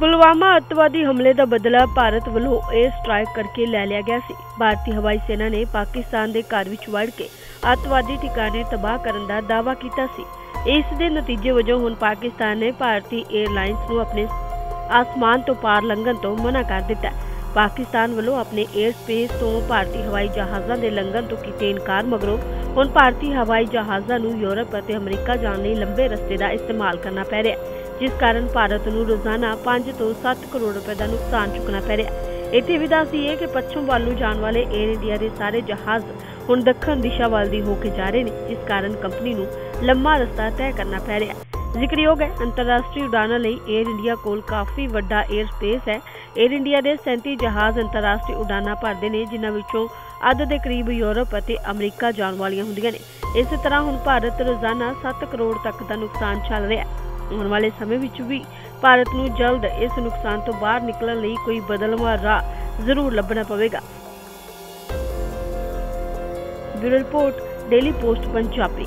ਪੁਲਵਾਮਾ ਅਤਵਾਦੀ ਹਮਲੇ ਦਾ ਬਦਲਾ ਭਾਰਤ ਵੱਲੋਂ 에ਅਰ ਸਟ੍ਰਾਈਕ ਕਰਕੇ ਲੈ ਲਿਆ ਗਿਆ ਸੀ। ਭਾਰਤੀ ਹਵਾਈ ਸੈਨਾ ਨੇ ਪਾਕਿਸਤਾਨ ਦੇ ਘਰ ਵਿੱਚ ਵੜ ਕੇ ਅਤਵਾਦੀ ਠਿਕਾਣੇ ਤਬਾਹ ਕਰਨ ਦਾ ਦਾਅਵਾ ਕੀਤਾ ਸੀ। ਇਸ ਦੇ ਨਤੀਜੇ ਵਜੋਂ ਹੁਣ ਪਾਕਿਸਤਾਨ ਨੇ ਭਾਰਤੀ 에ਅਰਲਾਈਨਸ ਨੂੰ ਆਪਣੇ ਆਸਮਾਨ ਤੋਂ ਪਾਰ ਲੰਘਣ ਤੋਂ ਮਨਾ ਕਰ ਦਿੱਤਾ। ਪਾਕਿਸਤਾਨ ਵੱਲੋਂ ਆਪਣੇ 에ਅਰ ਸਪੇਸ ਤੋਂ ਭਾਰਤੀ ਹਵਾਈ ਜਹਾਜ਼ਾਂ ਦੇ ਲੰਘਣ ਤੋਂ ਕੀਤੇ ਇਨਕਾਰ ਮਗਰੋਂ ਹੁਣ ਭਾਰਤੀ ਹਵਾਈ ਜਹਾਜ਼ਾਂ ਨੂੰ ਯੂਰਪ ਅਤੇ ਅਮਰੀਕਾ ਜਾਣ ਲਈ ਲੰਬੇ ਰਸਤੇ ਦਾ ਇਸਤੇਮਾਲ ਕਰਨਾ ਪੈ ਰਿਹਾ ਹੈ। ਜਿਸ ਕਾਰਨ ਭਾਰਤ ਨੂੰ ਰੋਜ਼ਾਨਾ 5 ਤੋਂ 7 ਕਰੋੜ ਰੁਪਏ ਦਾ ਨੁਕਸਾਨ ਚੁੱਕਣਾ ਪੈ ਰਿਹਾ ਇੱਥੇ ਵੀ ਦੱਸੀਏ ਕਿ ਪੱਛਮ ਵੱਲ ਨੂੰ ਜਾਣ ਵਾਲੇ 에ਅਰ ਇੰਡੀਆ ਦੇ ਸਾਰੇ ਜਹਾਜ਼ ਹੁਣ ਦੱਖਣ ਦਿਸ਼ਾ ਵੱਲ ਦੀ ਹੋ ਕੇ ਜਾ ਰਹੇ ਨੇ, ਜਿਸ ਕਾਰਨ ਕੰਪਨੀ ਨੂੰ ਲੰਮਾ ਰਸਤਾ ਤੈਅ ਕਰਨਾ ਪੈ ਰਿਹਾ ਜ਼ਿਕਰਯੋਗ ਹੈ, ਅੰਤਰਰਾਸ਼ਟਰੀ ਉਡਾਨਾਂ ਲਈ 에ਅਰ ਇੰਡੀਆ ਕੋਲ ਕਾਫੀ ਵੱਡਾ 에ਅਰ ਸਪੇਸ ਹੈ। 에ਅਰ ਇੰਡੀਆ ਦੇ 37 ਜਹਾਜ਼ ਅੰਤਰਰਾਸ਼ਟਰੀ ਉਡਾਨਾਂ ਭਰਦੇ ਨੇ, ਜਿਨ੍ਹਾਂ ਵਿੱਚੋਂ ਅੱਧ ਦੇ ਕਰੀਬ ਯੂਰਪ ਅਤੇ ਅਮਰੀਕਾ ਜਾਣ ਵਾਲੀਆਂ ਹੁੰਦੀਆਂ ਨੇ। ਇਸੇ ਤਰ੍ਹਾਂ ਹੁਣ ਭਾਰਤ ਰੋਜ਼ਾਨਾ 7 ਕਰੋੜ ਤੱਕ ਦਾ ਨੁਕਸਾਨ ਚੱਲ ਰਿਹਾ ਹੈ। ਆਉਣ ਵਾਲੇ ਸਮੇਂ ਵਿੱਚ ਵੀ ਭਾਰਤ ਨੂੰ ਜਲਦ ਇਸ ਨੁਕਸਾਨ ਤੋਂ ਬਾਹਰ ਨਿਕਲਣ ਲਈ ਕੋਈ ਬਦਲਵਾਂ ਰਾਹ ਜ਼ਰੂਰ ਲੱਭਣਾ ਪਵੇਗਾ। Bureau report, daily post, Punjabi.